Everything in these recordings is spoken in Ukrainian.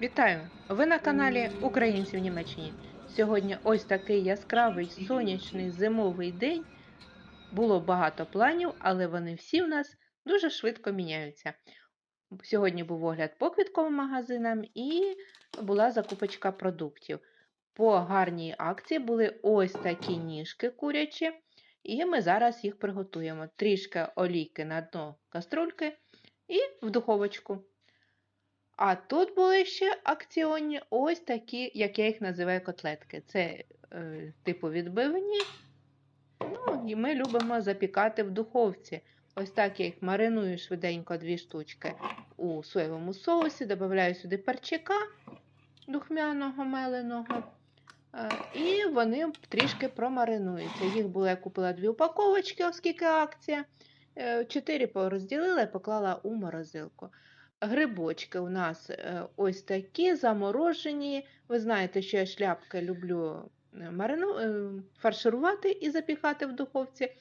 Вітаю! Ви на каналі Українці в Німеччині. Сьогодні ось такий яскравий сонячний зимовий день. Було багато планів, але вони всі в нас дуже швидко міняються. Сьогодні був огляд по квітковим магазинам і була закупочка продуктів. По гарній акції були ось такі ніжки курячі, і ми зараз їх приготуємо. Трішки олійки на дно каструльки і в духовочку. А тут були ще акціонні ось такі, як я їх називаю котлетки. Це е, типу відбивні. Ну, і ми любимо запікати в духовці. Ось так я їх мариную швиденько дві штучки у соєвому соусі, додаю сюди перчика духмяного меленого. Е, І вони трішки промаринуються. Їх було, я купила дві упаковочки, оскільки акція. Е, Чотири розділила і поклала у морозилку. Грибочки у нас е, ось такі заморожені. Ви знаєте, що я шляпки люблю е, марину, е, фарширувати і запікати в духовці,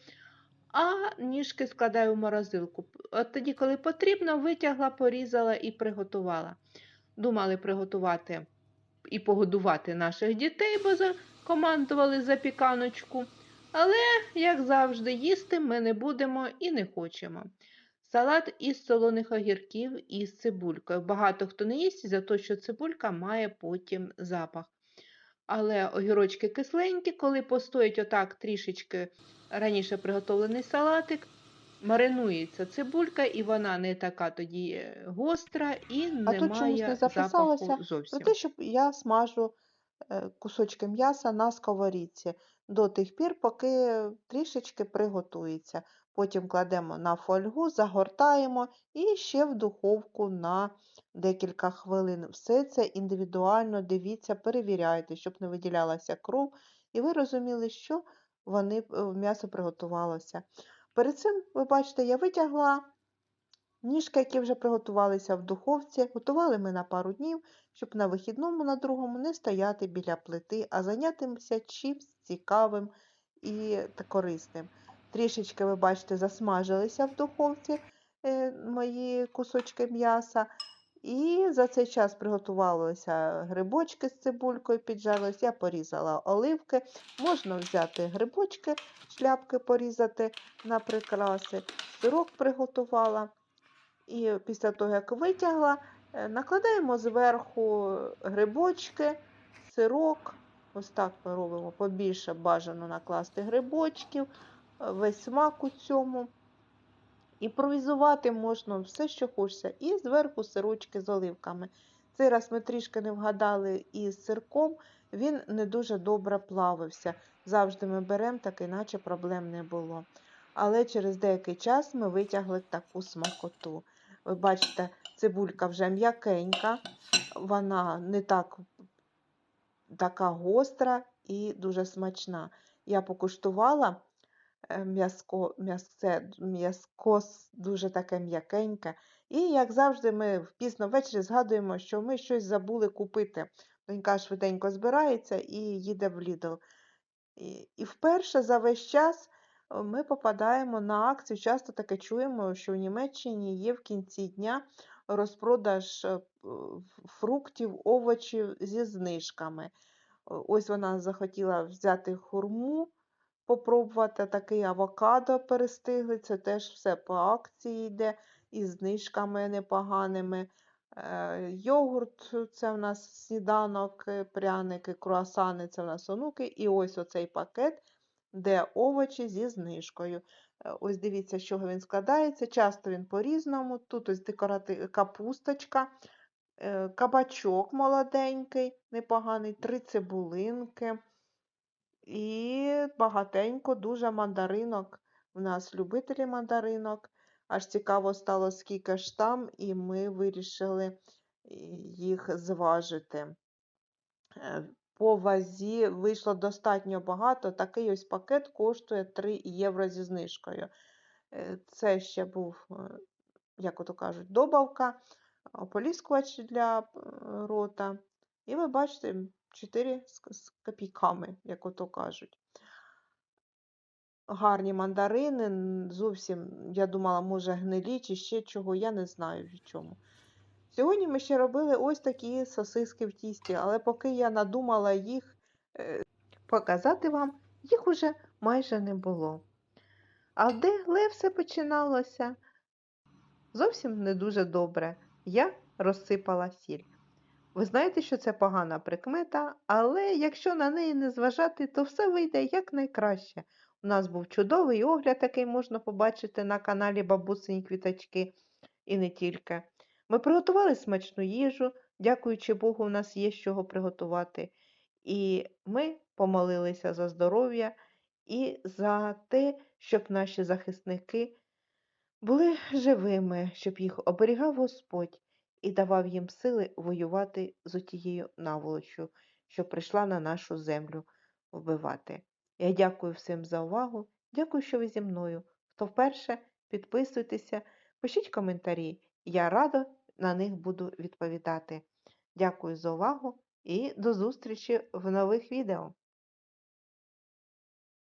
а ніжки складаю в морозилку. От тоді, коли потрібно, витягла, порізала і приготувала. Думали приготувати і погодувати наших дітей, бо командували запіканочку. Але, як завжди, їсти ми не будемо і не хочемо. Салат із солоних огірків із цибулькою. Багато хто не їсть за те, що цибулька має потім запах. Але огірочки кисленькі, коли постоять отак трішечки раніше приготовлений салатик, маринується цибулька, і вона не така тоді е, гостра і не А тут чомусь не записалося про те, що я смажу е, кусочки м'яса на сковорідці до тих пір, поки трішечки приготується. Потім кладемо на фольгу, загортаємо і ще в духовку на декілька хвилин. Все це індивідуально дивіться, перевіряйте, щоб не виділялася кров, і ви розуміли, що вони, е, м'ясо приготувалося. Перед цим, ви бачите, я витягла Ніжки, які вже приготувалися в духовці, готували ми на пару днів, щоб на вихідному, на другому не стояти біля плити, а зайнятися чимсь цікавим і корисним. Трішечки, ви бачите, засмажилися в духовці е, мої кусочки м'яса. І за цей час приготувалися грибочки з цибулькою, піджарились, я порізала оливки. Можна взяти грибочки, шляпки порізати на прикраси, сирок приготувала. І після того, як витягла, е, накладаємо зверху грибочки, сирок. Ось так ми робимо побільше бажано накласти грибочків, весь смак у цьому. Імпровізувати можна все, що хочеться. І зверху сирочки з оливками. Цей раз ми трішки не вгадали із сирком, він не дуже добре плавився. Завжди ми беремо, так іначе проблем не було. Але через деякий час ми витягли таку смакоту. Ви бачите, цибулька вже м'якенька, вона не так така гостра і дуже смачна. Я покуштувала м'яско, м'ясце, м'яско дуже таке м'якеньке. І, як завжди, ми пізно ввечері згадуємо, що ми щось забули купити. Донька швиденько збирається і їде в Лідл. І, і вперше за весь час е, ми попадаємо на акцію. Часто таке чуємо, що в Німеччині є в кінці дня розпродаж е, фруктів, овочів зі знижками. Ось вона захотіла взяти хурму, попробувати такий авокадо перестигли. Це теж все по акції йде із знижками непоганими. Е, Йогурт це в нас сніданок, е, пряники, круасани це в нас онуки. І ось оцей пакет, де овочі зі знижкою. Е, Ось дивіться, з чого він складається. Часто він по-різному. Тут ось декорати... капусточка, кабачок молоденький, непоганий, три цибулинки. І багатенько, дуже мандаринок. У нас любителі мандаринок. Аж цікаво стало, скільки ж там, і ми вирішили е, їх зважити. Е, По вазі вийшло достатньо багато. Такий ось пакет коштує 3 євро зі знижкою. Е, Це ще був, як ото кажуть, добавка, ополіскувач для рота. І ви бачите, 4 з копійками, як ото кажуть. Гарні мандарини, зовсім, я думала, може, гнилі чи ще чого, я не знаю в чому. Сьогодні ми ще робили ось такі сосиски в тісті, але поки я надумала їх е, показати вам, їх уже майже не було. А де все починалося? Зовсім не дуже добре. Я розсипала сіль. Ви знаєте, що це погана прикмета, але якщо на неї не зважати, то все вийде якнайкраще. У нас був чудовий огляд, який можна побачити на каналі Бабусині Квіточки і не тільки. Ми приготували смачну їжу, дякуючи Богу, у нас є з чого приготувати. І ми помолилися за здоров'я і за те, щоб наші захисники були живими, щоб їх оберігав Господь і давав їм сили воювати з отією наволочю, що прийшла на нашу землю вбивати. Я дякую всім за увагу. Дякую, що ви зі мною. Хто вперше, підписуйтеся, пишіть коментарі. Я радо на них буду відповідати. Дякую за увагу і до зустрічі в нових відео.